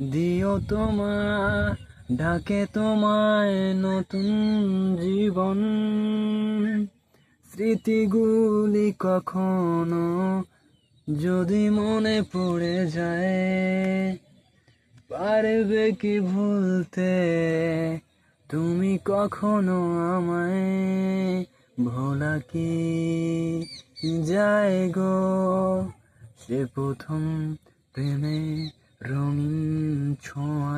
দিও তোমার ডাকে তোমায় নতুন জীবন। স্মৃতিগুলি কখনো যদি মনে পড়ে যায়, পারবে কি ভুলতে? তুমি কখনো আমায় ভোলা কি যায় গো? সে প্রথম প্রেমে রঙিন ছোঁয়ায়